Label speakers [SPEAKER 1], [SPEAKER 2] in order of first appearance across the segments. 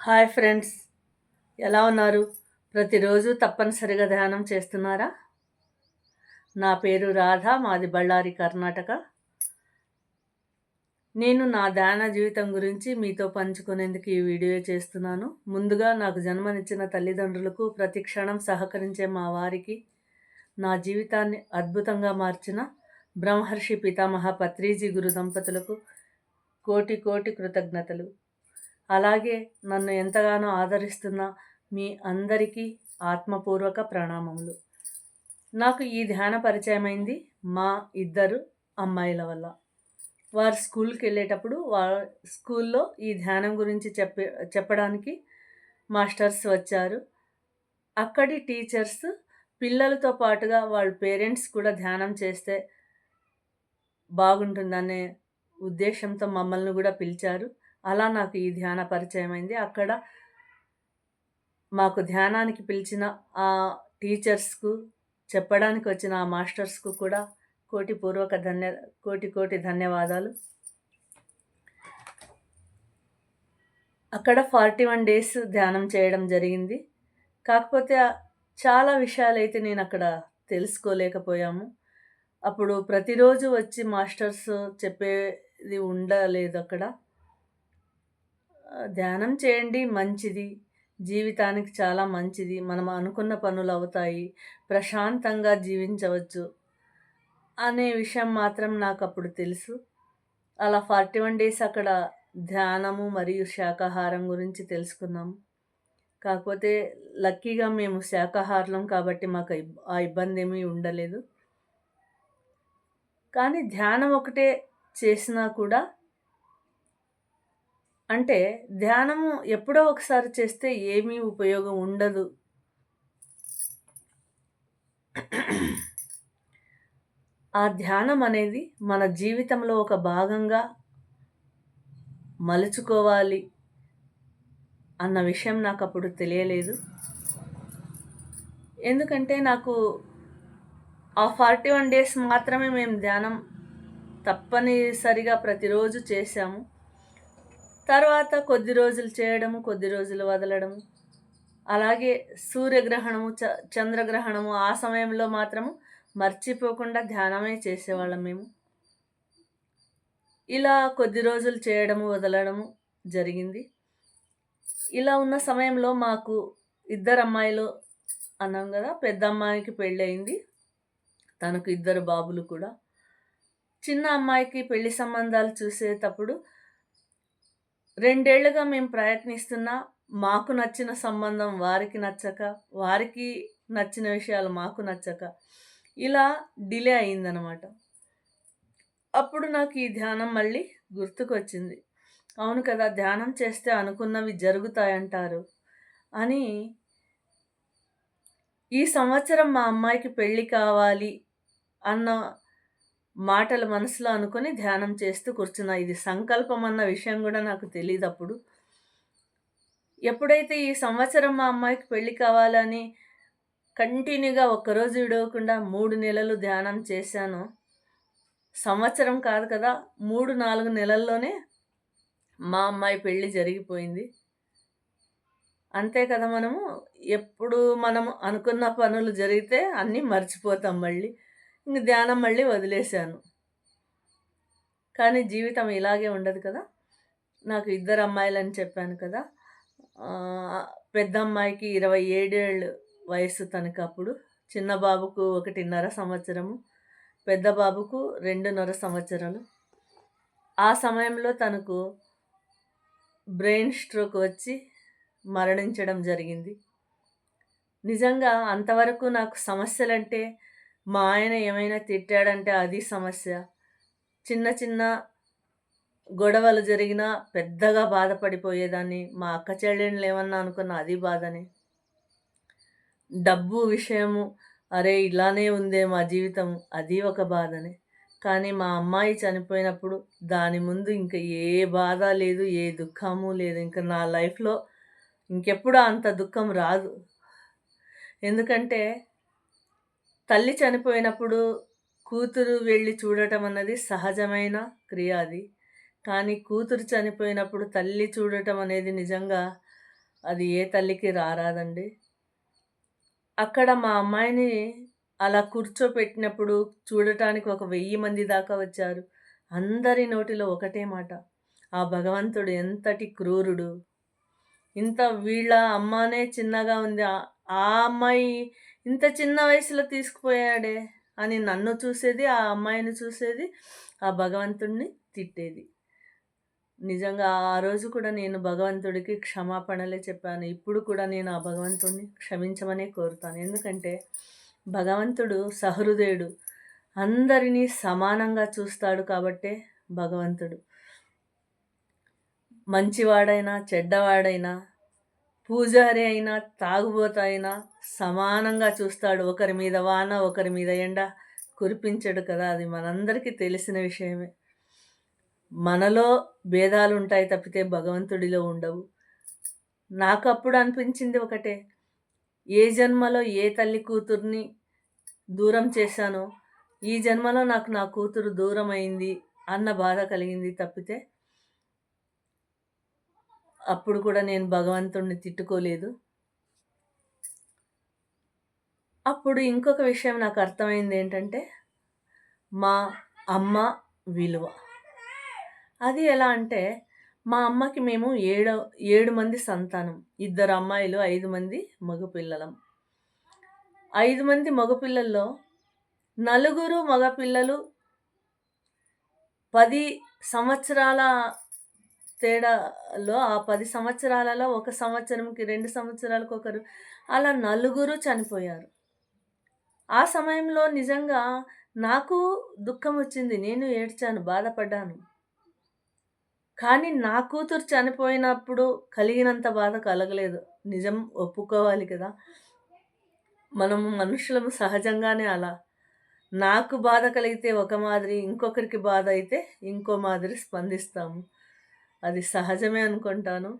[SPEAKER 1] Hi friends. ఎలా ఉన్నారు? ప్రతిరోజు తప్పనిసరిగా ధ్యానం చేస్తున్నారా? నా పేరు రాధ మాది బళ్ళారి కర్ణాటక. నేను నా ధ్యాన జీవితం గురించి మీతో పంచుకునేందుకు ఈ వీడియో చేస్తున్నాను. ముందుగా నాకు జన్మనిచ్చిన తల్లిదండ్రులకు ప్రతి క్షణం సహకరించే మా వారికి నా జీవితాన్ని అద్భుతంగా మార్చిన బ్రహ్మర్షి పితామహ పత్రిజీ గురు దంపతులకు కోటి కోటి కృతజ్ఞతలు. అలాగే నన్ను ఎంతగానో ఆదరిస్తున్న మీ అందరికీ ఆత్మపూర్వక ప్రణామములు. నాకు ఈ ధ్యాన పరిచయమైంది మా ఇద్దరు అమ్మాయిల వల్ల. వారు స్కూల్కి వెళ్ళేటప్పుడు వారు స్కూల్లో ఈ ధ్యానం గురించి చెప్పే చెప్పడానికి మాస్టర్స్ వచ్చారు. అక్కడి టీచర్స్ పిల్లలతో పాటుగా వాళ్ళ పేరెంట్స్ కూడా ధ్యానం చేస్తే బాగుంటుందనే ఉద్దేశంతో మమ్మల్ని కూడా పిలిచారు. అలా నాకు ఈ ధ్యాన పరిచయం అయింది. అక్కడ మాకు ధ్యానానికి పిలిచిన ఆ టీచర్స్కు చెప్పడానికి వచ్చిన ఆ మాస్టర్స్కు కూడా కోటి పూర్వక ధన్య కోటి కోటి ధన్యవాదాలు. అక్కడ ఫార్టీ వన్ డేస్ ధ్యానం చేయడం జరిగింది. కాకపోతే చాలా విషయాలు అయితే నేను అక్కడ తెలుసుకోలేకపోయాము. అప్పుడు ప్రతిరోజు వచ్చి మాస్టర్స్ చెప్పేది ఉండలేదు అక్కడ. ధ్యానం చేయండి మంచిది. జీవితానికి చాలా మంచిది. మనం అనుకున్న పనులు అవుతాయి. ప్రశాంతంగా జీవించవచ్చు అనే విషయం మాత్రం నాకు అప్పుడు తెలుసు. అలా ఫార్టీ వన్ డేస్ అక్కడ ధ్యానము మరియు శాకాహారం గురించి తెలుసుకున్నాం. కాకపోతే లక్కీగా మేము శాకాహారం కాబట్టి మాకు ఆ ఇబ్బంది ఏమీ ఉండలేదు. కానీ ధ్యానం ఒకటే చేసినా కూడా అంటే ధ్యానము ఎప్పుడో ఒకసారి చేస్తే ఏమీ ఉపయోగం ఉండదు. ఆ ధ్యానం అనేది మన జీవితంలో ఒక భాగంగా మలుచుకోవాలి అన్న విషయం నాకు అప్పుడు తెలియలేదు. ఎందుకంటే నాకు ఆ ఫార్టీ వన్ డేస్ మాత్రమే మేము ధ్యానం తప్పనిసరిగా ప్రతిరోజు చేశాము. తర్వాత కొద్ది రోజులు చేయడము కొద్ది రోజులు వదలడము. అలాగే సూర్యగ్రహణము చ చంద్రగ్రహణము ఆ సమయంలో మాత్రము మర్చిపోకుండా ధ్యానమే చేసేవాళ్ళం మేము. ఇలా కొద్ది రోజులు చేయడము వదలడము జరిగింది. ఇలా ఉన్న సమయంలో మాకు ఇద్దరు అమ్మాయిలు అన్నాం కదా పెద్ద అమ్మాయికి పెళ్ళయింది తనకు ఇద్దరు బాబులు కూడా. చిన్న అమ్మాయికి పెళ్ళి సంబంధాలు చూసేటప్పుడు రెండేళ్ళుగా మేము ప్రయత్నిస్తున్నా మాకు నచ్చిన సంబంధం వారికి నచ్చక వారికి నచ్చిన విషయాలు మాకు నచ్చక ఇలా డిలే అయిందనమాట అప్పుడు నాకు ఈ ధ్యానం మళ్ళీ గుర్తుకొచ్చింది. అవును కదా ధ్యానం చేస్తే అనుకున్నవి జరుగుతాయంటారు అని ఈ సంవత్సరం మా అమ్మాయికి పెళ్ళి కావాలి అన్న మాటలు మనసులో అనుకొని ధ్యానం చేస్తూ కూర్చున్నా. ఇది సంకల్పం అన్న విషయం కూడా నాకు తెలియదు అప్పుడు. ఎప్పుడైతే ఈ సంవత్సరం మా అమ్మాయికి పెళ్ళి కావాలని కంటిన్యూగా ఒక్కరోజు విడవకుండా మూడు నెలలు ధ్యానం చేశాను సంవత్సరం కాదు కదా మూడు నాలుగు నెలల్లోనే మా అమ్మాయి పెళ్ళి జరిగిపోయింది. అంతే కదా మనము? ఎప్పుడు మనం అనుకున్న పనులు జరిగితే అన్నీ మర్చిపోతాం మళ్ళీ. ఇంక ధ్యానం మళ్ళీ వదిలేశాను. కానీ జీవితం ఇలాగే ఉండదు కదా. నాకు ఇద్దరు అమ్మాయిలని చెప్పాను కదా. పెద్ద అమ్మాయికి ఇరవై ఏడేళ్ళు వయసు తనకు అప్పుడు చిన్న బాబుకు ఒకటిన్నర సంవత్సరము పెద్ద బాబుకు రెండున్నర సంవత్సరాలు. ఆ సమయంలో తనకు బ్రెయిన్ స్ట్రోక్ వచ్చి మరణించడం జరిగింది. నిజంగా అంతవరకు నాకు సమస్యలంటే మా ఆయన ఏమైనా తిట్టాడంటే అది సమస్య. చిన్న చిన్న గొడవలు జరిగినా పెద్దగా బాధపడిపోయేదాన్ని. మా అక్క చెల్లెళ్ళు ఏమన్నా అనుకున్న అది బాధని. డబ్బు విషయము అరే ఇలానే ఉందే మా జీవితం అది ఒక బాధనే. కానీ మా అమ్మాయి చనిపోయినప్పుడు దాని ముందు ఇంకా ఏ బాధ లేదు ఏ దుఃఖము లేదు. ఇంకా నా లైఫ్లో ఇంకెప్పుడు అంత దుఃఖం రాదు. ఎందుకంటే తల్లి చనిపోయినప్పుడు కూతురు వెళ్ళి చూడటం అన్నది సహజమైన క్రియ అది కానీ కూతురు చనిపోయినప్పుడు తల్లి చూడటం అనేది నిజంగా అది ఏ తల్లికి రారాదండి. అక్కడ మా అమ్మాయిని అలా కూర్చోపెట్టినప్పుడు చూడటానికి ఒక వెయ్యి మంది దాకా వచ్చారు. అందరి నోటిలో ఒకటే మాట. ఆ భగవంతుడు ఎంతటి క్రూరుడు. ఇంత వీళ్ళ అమ్మనే చిన్నగా ఉంది. ఆ అమ్మాయి ఇంత చిన్న వయసులో తీసుకుపోయాడే అని నన్ను చూసేది, ఆ అమ్మాయిని చూసేది, ఆ భగవంతుడిని తిట్టేది. నిజంగా ఆ రోజు కూడా నేను భగవంతుడికి క్షమాపణలే చెప్పాను. ఇప్పుడు కూడా నేను ఆ భగవంతుడిని క్షమించమనే కోరుతాను. ఎందుకంటే భగవంతుడు సహృదయుడు. అందరినీ సమానంగా చూస్తాడు కాబట్టే భగవంతుడు. మంచివాడైనా, చెడ్డవాడైనా, పూజారి అయినా, తాగుబోతయినా సమానంగా చూస్తాడు. ఒకరి మీద వాన, ఒకరి మీద ఎండ కురిపించడు కదా! అది మనందరికీ తెలిసిన విషయమే. మనలో భేదాలు ఉంటాయి తప్పితే భగవంతుడిలో ఉండవు. నాకప్పుడు అనిపించింది ఒకటే. ఏ జన్మలో ఏ తల్లి కూతుర్ని దూరం చేశానో, ఈ జన్మలో నాకు నా కూతురు దూరం అయింది అన్న బాధ కలిగింది తప్పితే అప్పుడు కూడా నేను భగవంతుణ్ణి తిట్టుకోలేదు. అప్పుడు ఇంకొక విషయం నాకు అర్థమైంది ఏంటంటే మా అమ్మ విలువ. అది ఎలా అంటే, మా అమ్మకి మేము ఏడో ఏడు మంది సంతానం. ఇద్దరు అమ్మాయిలు, ఐదు మంది మగపిల్లలం. ఐదు మంది మగపిల్లల్లో నలుగురు మగపిల్లలు పది సంవత్సరాల తేడాలో ఆ పది సంవత్సరాలలో ఒక సంవత్సరంకి, రెండు సంవత్సరాలకు ఒకరు అలా నలుగురు చనిపోయారు. ఆ సమయంలో నిజంగా నాకు దుఃఖం వచ్చింది నేను ఏడ్చాను, బాధపడ్డాను. కానీ నా కూతురు చనిపోయినప్పుడు కలిగినంత బాధ కలగలేదు. నిజం ఒప్పుకోవాలి కదా! మనము మనుషులము సహజంగానే అలా. నాకు బాధ కలిగితే ఒక మాదిరి, ఇంకొకరికి బాధ అయితే ఇంకో మాదిరి స్పందిస్తాము. అది సహజమే అనుకుంటాను.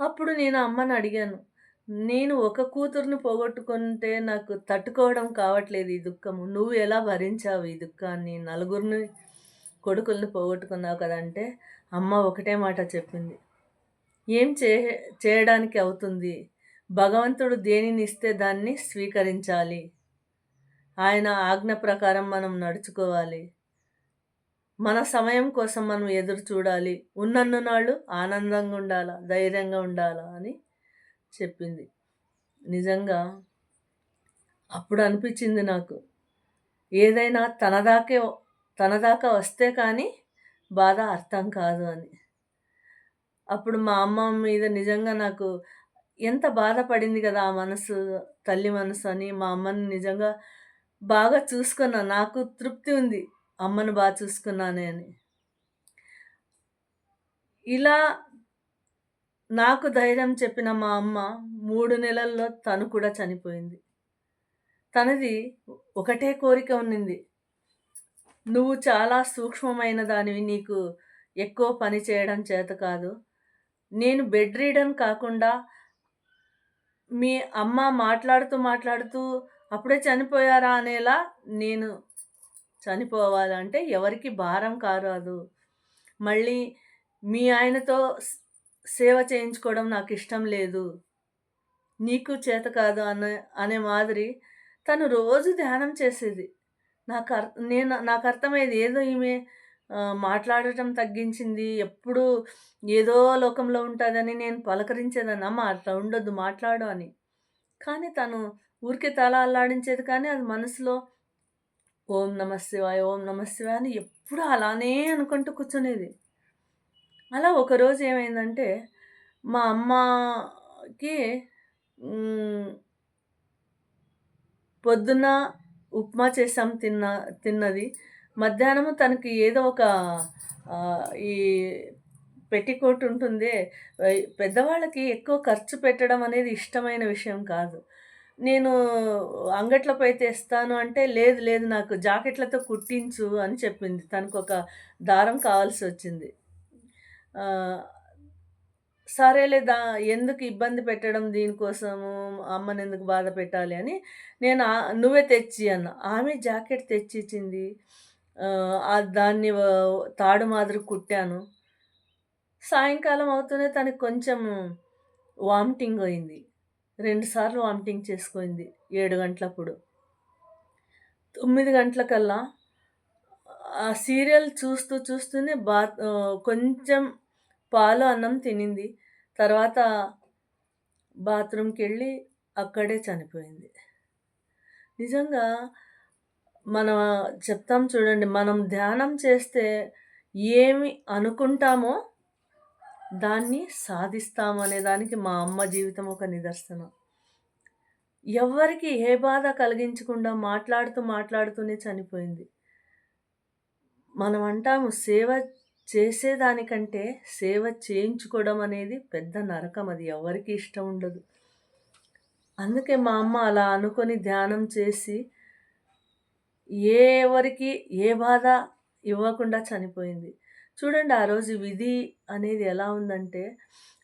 [SPEAKER 1] అప్పుడు నేను అమ్మని అడిగాను. నేను ఒక కూతుర్ని పోగొట్టుకుంటే నాకు తట్టుకోవడం కావట్లేదు ఈ దుఃఖము. నువ్వు ఎలా భరించావు ఈ దుఃఖాన్ని? నలుగురిని కొడుకుల్ని పోగొట్టుకున్నావు కదా! అంటే అమ్మ ఒకటే మాట చెప్పింది. ఏం చే చేయడానికి అవుతుంది? భగవంతుడు దేనిని ఇస్తే దాన్ని స్వీకరించాలి. ఆయన ఆజ్ఞ ప్రకారం మనం నడుచుకోవాలి. మన సమయం కోసం మనం ఎదురు చూడాలి. ఉన్నన్నునాళ్ళు ఆనందంగా ఉండాలా, ధైర్యంగా ఉండాలా అని చెప్పింది. నిజంగా అప్పుడు అనిపించింది నాకు. ఏదైనా తనదాకే తనదాకా వస్తే కానీ బాధ అర్థం కాదు అని. అప్పుడు మా అమ్మ మీద నిజంగా నాకు ఎంత బాధపడింది కదా! ఆ మనసు, తల్లి మనసు అని మా అమ్మని నిజంగా బాగా చూసుకున్నా. నాకు తృప్తి ఉంది. అమ్మను బాగా చూసుకున్నానే అని. ఇలా నాకు ధైర్యం చెప్పిన మా అమ్మ మూడు నెలల్లో తను కూడా చనిపోయింది. తనది ఒకటే కోరిక ఉన్నింది. నువ్వు చాలా సూక్ష్మమైన దానివి. నీకు ఎక్కువ పని చేయడం చేత కాదు. నేను బెడ్ రీడన్ కాకుండా మీ అమ్మ మాట్లాడుతూ, మాట్లాడుతూ అప్పుడే చనిపోయారా అనేలా నేను చనిపోవాలంటే ఎవరికి భారం కారాదు. మళ్ళీ మీ ఆయనతో సేవ చేయించుకోవడం నాకు ఇష్టం లేదు. నీకు చేత కాదు అనే అనే మాదిరి తను రోజు ధ్యానం చేసేది. నాకు అర్ నేను నాకర్థమయ్యేది ఏదో ఈమె మాట్లాడటం తగ్గించింది. ఎప్పుడూ ఏదో లోకంలో ఉంటుందని నేను పలకరించేదాన్ని. అమ్మ అట్లా ఉండొద్దు మాట్లాడు అని. కానీ తను ఊరికే తల అల్లాడించేది కానీ అది మనసులో ఓం నమః శివాయ, ఓం నమః శివాయ అని ఎప్పుడూ అలానే అనుకుంటూ కూర్చునేది. అలా ఒకరోజు ఏమైందంటే మా అమ్మకి పొద్దున్న ఉప్మా చేసాం తిన్న తిన్నది. మధ్యాహ్నము తనకి ఏదో ఒక ఈ పెట్టికోట్ ఉంటుంది పెద్దవాళ్ళకి ఎక్కువ ఖర్చు పెట్టడం అనేది ఇష్టమైన విషయం కాదు. నేను అంగట్లో పోయి తెస్తాను అంటే, లేదు లేదు నాకు జాకెట్లతో కుట్టించు అని చెప్పింది. తనకు ఒక దారం కావాల్సి వచ్చింది సరేలే దా ఎందుకు ఇబ్బంది పెట్టడం దీనికోసము, అమ్మనెందుకు బాధ పెట్టాలి అని నేను నువ్వే తెచ్చి అన్న ఆమె జాకెట్ తెచ్చిచ్చింది. దాన్ని తాడు మాదిరి కుట్టాను. సాయంకాలం అవుతూనే తనకి కొంచెం వామిటింగ్ అయింది. రెండుసార్లు వామిటింగ్ చేసుకుంది ఏడు గంటలప్పుడు. తొమ్మిది గంటలకల్లా ఆ సీరియల్ చూస్తూ చూస్తూనే బాత్ కొంచెం పాలు, అన్నం తినింది. తర్వాత బాత్రూమ్కి వెళ్ళి అక్కడే చనిపోయింది. నిజంగా మనం చెప్తాం చూడండి. మనం ధ్యానం చేస్తే ఏమి అనుకుంటామో దాన్ని సాధిస్తామనే దానికి మా అమ్మ జీవితం ఒక నిదర్శనం. ఎవరికి ఏ బాధ కలిగించకుండా మాట్లాడుతూ, మాట్లాడుతూనే చనిపోయింది. మనం అంటాము సేవ చేసేదానికంటే సేవ చేయించుకోవడం అనేది పెద్ద నరకం. అది ఎవరికి ఇష్టం ఉండదు. అందుకే మా అమ్మ అలా అనుకొని ధ్యానం చేసి ఏ ఎవరికి ఏ బాధ ఇవ్వకుండా చనిపోయింది. చూడండి ఆ రోజు విధి అనేది ఎలా ఉందంటే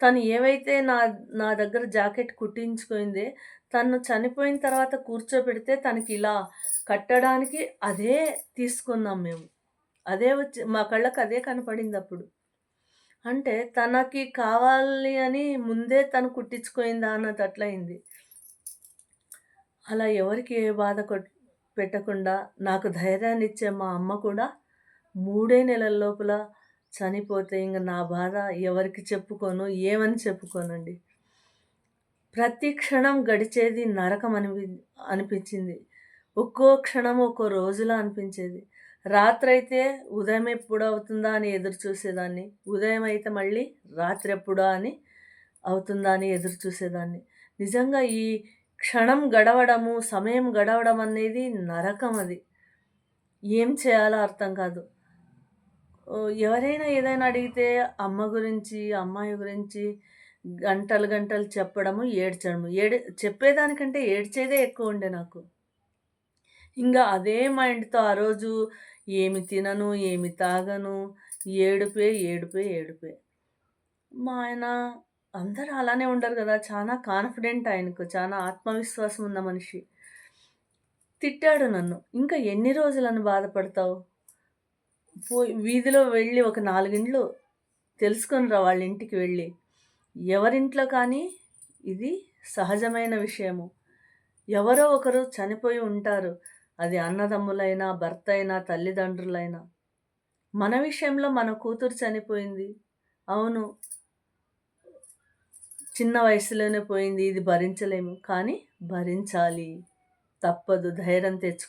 [SPEAKER 1] తను ఏవైతే నా నా దగ్గర జాకెట్ కుట్టించుకుందే తను చనిపోయిన తర్వాత కూర్చోబెడితే తనకి ఇలా కట్టడానికి అదే తీసుకున్నాం మేము. అదే వచ్చి మా కళ్ళకు అదే కనపడింది అప్పుడు అంటే తనకి కావాలి అని ముందే తను కుట్టించుకోయిందా అన్నది అట్లయింది అలా ఎవరికి ఏ బాధ పెట్టకుండా నాకు ధైర్యాన్నిచ్చే మా అమ్మ కూడా మూడే నెలల లోపల చనిపోతే ఇంక నా బాధ ఎవరికి చెప్పుకోను, ఏమని చెప్పుకోనండి. ప్రతి క్షణం గడిచేది నరకం అనిపి అనిపించింది. ఒక్కో క్షణం ఒక్కో రోజులా అనిపించేది. రాత్రైతే ఉదయం ఎప్పుడవుతుందా అని ఎదురు చూసేదాన్ని. ఉదయం అయితే మళ్ళీ రాత్రి ఎప్పుడా అని అవుతుందా అని ఎదురు చూసేదాన్ని. నిజంగా ఈ క్షణం గడవడము, సమయం గడవడం అనేది నరకం అది. ఏం చేయాలో అర్థం కాదు. ఎవరైనా ఏదైనా అడిగితే అమ్మ గురించి, అమ్మాయి గురించి గంటలు, గంటలు చెప్పడము, ఏడ్చడము. ఏడి చెప్పేదానికంటే ఏడ్చేదే ఎక్కువ ఉండే నాకు. ఇంకా అదే మైండ్‌తో ఆ రోజు ఏమి తినను, ఏమి తాగను. ఏడుపే, ఏడుపే, ఏడుపే. మా ఆయన అందరూ అలానే ఉండరు కదా చాలా కాన్ఫిడెంట్ ఆయనకు. చాలా ఆత్మవిశ్వాసం ఉన్న మనిషి. తిట్టాడు నన్ను. "ఇంకా ఎన్ని రోజులను బాధపడతావు? పోయి వీధిలో వెళ్ళి ఒక 4 ఇండ్లు తెలుసుకొని రా వాళ్ళ ఇంటికి వెళ్ళి. ఎవరింట్లో కానీ ఇది సహజమైన విషయము. ఎవరో ఒకరు చనిపోయి ఉంటారు. అది అన్నదమ్ములైనా, భర్త అయినా తల్లిదండ్రులైనా. మన విషయంలో మన కూతురు చనిపోయింది. అవును. చిన్న వయసులోనే పోయింది. ఇది భరించలేము. కానీ భరించాలి. తప్పదు. ధైర్యం తెచ్చుకో